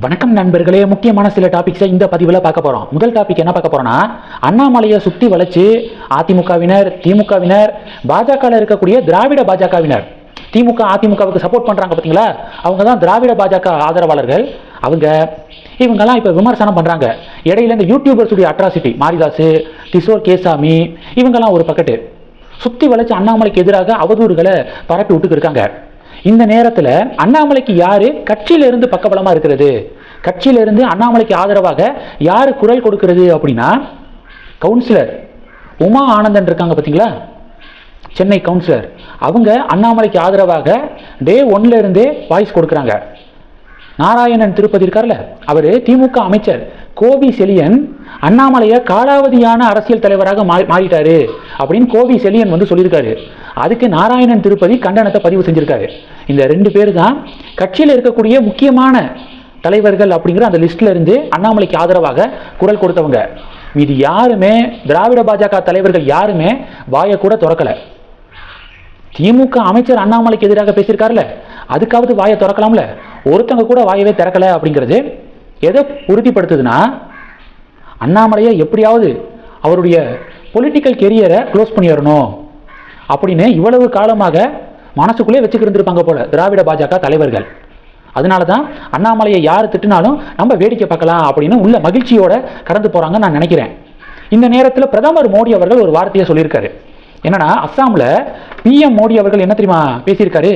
வணக்கம் நண்பர்களே முக்கியமான சில டாபிக்ஸை இந்த பதிவில் பார்க்க போகிறோம் முதல் டாபிக் என்ன பார்க்க போகிறோம்னா அண்ணாமலையை சுற்றி வளைச்சு அதிமுகவினர் திமுகவினர் பாஜகவில் இருக்கக்கூடிய திராவிட பாஜகவினர். திமுக அதிமுகவுக்கு சப்போர்ட் பண்ணுறாங்க பார்த்தீங்களா அவங்க தான் திராவிட பாஜக ஆதரவாளர்கள். அவங்க இவங்கெல்லாம் இப்போ விமர்சனம் பண்ணுறாங்க இடையில இந்த யூடியூபர்ஸுடைய அட்ராசிட்டி மாரிதாஸ் கிஷோர் கேசாமி இவங்கெல்லாம் ஒரு பக்கெட்டு சுற்றி வளைச்சு அண்ணாமலைக்கு எதிராக அவதூறுகளை பரப்பி விட்டுக்கு இருக்காங்க. இந்த நேரத்தில் அண்ணாமலைக்கு யாரு கட்சியிலிருந்து பக்கபலமாக இருக்கிறது? கட்சியிலிருந்து அண்ணாமலைக்கு ஆதரவாக யார் குரல் கொடுக்கிறது அப்படின்னா கவுன்சிலர் உமா ஆனந்தன் இருக்காங்க பார்த்தீங்களா சென்னை கவுன்சிலர் அவங்க அண்ணாமலைக்கு ஆதரவாக டே ஒன்ல இருந்தே வாய்ஸ் கொடுக்குறாங்க. நாராயணன் திருப்பதி இருக்கார்ல அவர் திமுக அமைச்சர். கோபி செலியன் அண்ணாமலையை காலாவதியான அரசியல் தலைவராக மாறி மாறிட்டாரு அப்படின்னு கோபி செலியன் வந்து சொல்லியிருக்காரு. அதுக்கு நாராயணன் திருப்பதி கண்டனத்தை பதிவு செஞ்சிருக்காரு. இந்த ரெண்டு பேர் தான் கட்சியில் இருக்கக்கூடிய முக்கியமான தலைவர்கள் அப்படிங்கிற அந்த லிஸ்ட்ல இருந்து அண்ணாமலைக்கு ஆதரவாக குரல் கொடுத்தவங்க. இது யாருமே திராவிட பாஜக தலைவர்கள் யாருமே வாயை கூட திறக்கலை. திமுக அமைச்சர் அண்ணாமலைக்கு எதிராக பேசியிருக்காருல அதுக்காவது வாயை திறக்கலாம்ல? ஒருத்தங்க கூட வாயவே திறக்கல அப்படிங்கிறது எதை உறுதிப்படுத்துதுன்னா அண்ணாமலையை எப்படியாவது அவருடைய பொலிட்டிக்கல் கெரியரை க்ளோஸ் பண்ணிடணும் அப்படின்னு இவ்வளவு காலமாக மனசுக்குள்ளே வச்சுக்கிருந்திருப்பாங்க போல திராவிட பாஜக தலைவர்கள். அதனால தான் அண்ணாமலையை யார் திட்டினாலும் நம்ம வேடிக்கை பார்க்கலாம் அப்படின்னு உள்ள மகிழ்ச்சியோட கடந்து போறாங்கன்னு நான் நினைக்கிறேன். இந்த நேரத்தில் பிரதமர் மோடி அவர்கள் ஒரு வார்த்தையை சொல்லியிருக்காரு. என்னன்னா அஸ்ஸாமில் பிஎம் மோடி அவர்கள் என்ன தெரியுமா பேசியிருக்காரு?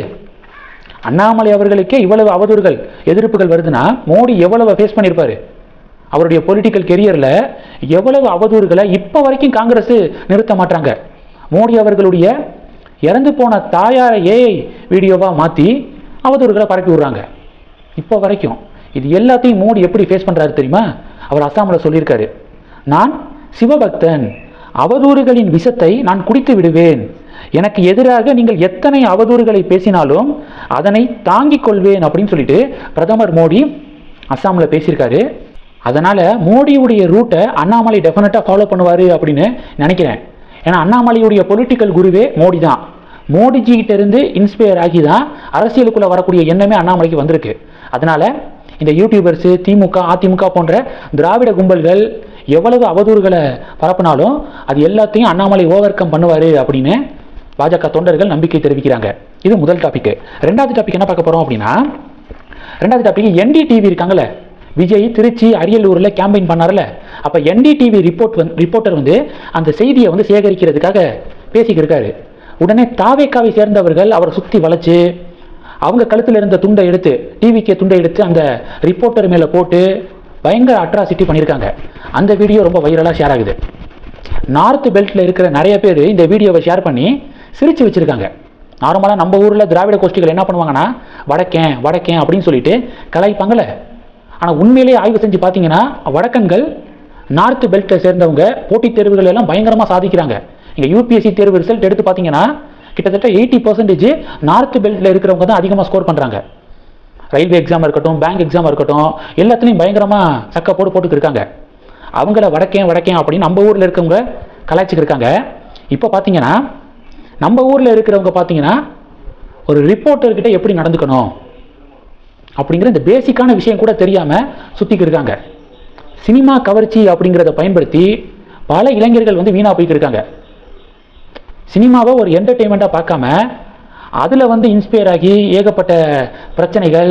அண்ணாமலை அவர்களுக்கே இவ்வளவு அவதூறுகள் எதிர்ப்புகள் வருதுன்னா மோடி எவ்வளவு ஃபேஸ் பண்ணியிருப்பாரு? அவருடைய பொலிட்டிக்கல் கெரியரில் எவ்வளவு அவதூறுகளை இப்போ வரைக்கும் காங்கிரஸ் நிறுத்த மாட்டாங்க. மோடி அவர்களுடைய இறந்து போன தாயாரை ஏஐ வீடியோவாக மாற்றி அவதூறுகளை பரப்பி விடுறாங்க. இப்போ வரைக்கும் இது எல்லாத்தையும் மோடி எப்படி ஃபேஸ் பண்ணுறாரு தெரியுமா? அவர் அஸ்ஸாமில் சொல்லியிருக்காரு. நான் சிவபக்தன் அவதூறுகளின் விஷத்தை நான் குடித்து விடுவேன். எனக்கு எதிராக நீங்கள் எத்தனை அவதூறுகளை பேசினாலும் அதனை தாங்கிக் கொள்வேன் அப்படின்னு சொல்லிட்டு பிரதமர் மோடி அஸ்ஸாமில் பேசியிருக்காரு. அதனால் மோடியுடைய ரூட்டை அண்ணாமலை டெஃபினட்டாக ஃபாலோ பண்ணுவார் அப்படின்னு நினைக்கிறேன். ஏன்னா அண்ணாமலையுடைய பொலிட்டிக்கல் குருவே மோடி தான் மோடிஜி கிட்ட இருந்து இன்ஸ்பயர் ஆகி தான் அரசியலுக்குள்ள வரக்கூடிய எண்ணமே அண்ணாமலைக்கு வந்திருக்கு. அதனால இந்த யூடியூபர்ஸ் திமுக அதிமுக போன்ற திராவிட கும்பல்கள் எவ்வளவு அவதூறுகளை பரப்புனாலும் அது எல்லாத்தையும் அண்ணாமலை ஓவர் கம் பண்ணுவார் அப்படின்னு பாஜக தொண்டர்கள் நம்பிக்கை தெரிவிக்கிறாங்க. இது முதல் டாபிக் ரெண்டாவது டாபிக் என்ன பார்க்க போறோம் அப்படின்னா ரெண்டாவது டாபிக் என்டிடிவி இருக்காங்கல்ல. விஜய் திருச்சி அரியலூரில் கேம்பெயின் பண்ணார்ல அப்போ என்டிடிவி ரிப்போர்ட் வந்து ரிப்போர்ட்டர் வந்து அந்த செய்தியை வந்து சேகரிக்கிறதுக்காக பேசிக்கிருக்காரு உடனே தாவேக்காவை சேர்ந்தவர்கள் அவரை சுற்றி வளைச்சு அவங்க கழுத்தில் இருந்த துண்டை எடுத்து டிவிக்கு துண்டை எடுத்து அந்த ரிப்போர்ட்டர் மேலே போட்டு பயங்கர அட்ராசிட்டி பண்ணியிருக்காங்க அந்த வீடியோ ரொம்ப வைரலாக ஷேர் ஆகுது. நார்த் பெல்ட்டில் இருக்கிற நிறைய பேர் இந்த வீடியோவை ஷேர் பண்ணி சிரித்து வச்சுருக்காங்க. நார்மலாக நம்ம ஊரில் திராவிட கோஷ்டிகள் என்ன பண்ணுவாங்கன்னா வடக்கேன் வடக்கேன் அப்படின்னு சொல்லிட்டு கலாய்ப்பாங்கல்ல. ஆனால் உண்மையிலேயே ஆய்வு செஞ்சு பார்த்தீங்கன்னா வடக்கன்கள் நார்த் பெல்ட்டை சேர்ந்தவங்க போட்டித் தேர்வுகள் எல்லாம் பயங்கரமாக சாதிக்கிறாங்க. இங்கே யூபிஎஸ்சி தேர்வு ரிசல்ட் எடுத்து பார்த்தீங்கன்னா கிட்டத்தட்ட எயிட்டி பர்சன்டேஜ் நார்த் பெல்ட்டில் இருக்கிறவங்க தான் அதிகமாக ஸ்கோர் பண்ணுறாங்க ரயில்வே எக்ஸாம் இருக்கட்டும் பேங்க் எக்ஸாம் இருக்கட்டும் எல்லாத்துலேயும் பயங்கரமாக சக்க போட்டு போட்டுக்கு இருக்காங்க. அவங்கள வடக்கேன் வடக்கேன் அப்படின்னு நம்ம ஊரில் இருக்கவங்க கலாய்ச்சிக்கிருக்காங்க இப்போ பார்த்தீங்கன்னா நம்ம ஊரில் இருக்கிறவங்க பார்த்தீங்கன்னா ஒரு ரிப்போர்ட்டர்கிட்ட எப்படி நடந்துக்கணும் அப்படிங்கிற இந்த பேசிக்கான விஷயம் கூட தெரியாமல் சுற்றிக்கு இருக்காங்க. சினிமா கவர்ச்சி அப்படிங்கிறத பயன்படுத்தி பல இளைஞர்கள் வந்து வீணாக போய்க்கு இருக்காங்க. சினிமாவை ஒரு என்டர்டெயின்மெண்ட்டாக பார்க்காம அதில் வந்து இன்ஸ்பயர் ஆகி ஏகப்பட்ட பிரச்சனைகள்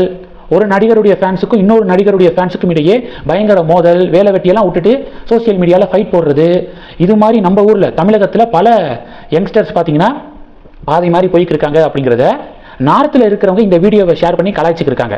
ஒரு நடிகருடைய ஃபேன்ஸுக்கும் இன்னொரு நடிகருடைய ஃபேன்ஸுக்கும் இடையே பயங்கர மோதல் வேலை வெட்டியெல்லாம் விட்டுட்டு சோஷியல் மீடியாவில் ஃபைட் போடுறது. இது மாதிரி நம்ம ஊரில் தமிழகத்தில் பல யங்ஸ்டர்ஸ் பார்த்தீங்கன்னா பாதை மாதிரி போய்க்கு இருக்காங்க அப்படிங்கிறத நார்த்தில் இருக்கிறவங்க இந்த வீடியோவை ஷேர் பண்ணி கலாய்ச்சிக்கிருக்காங்க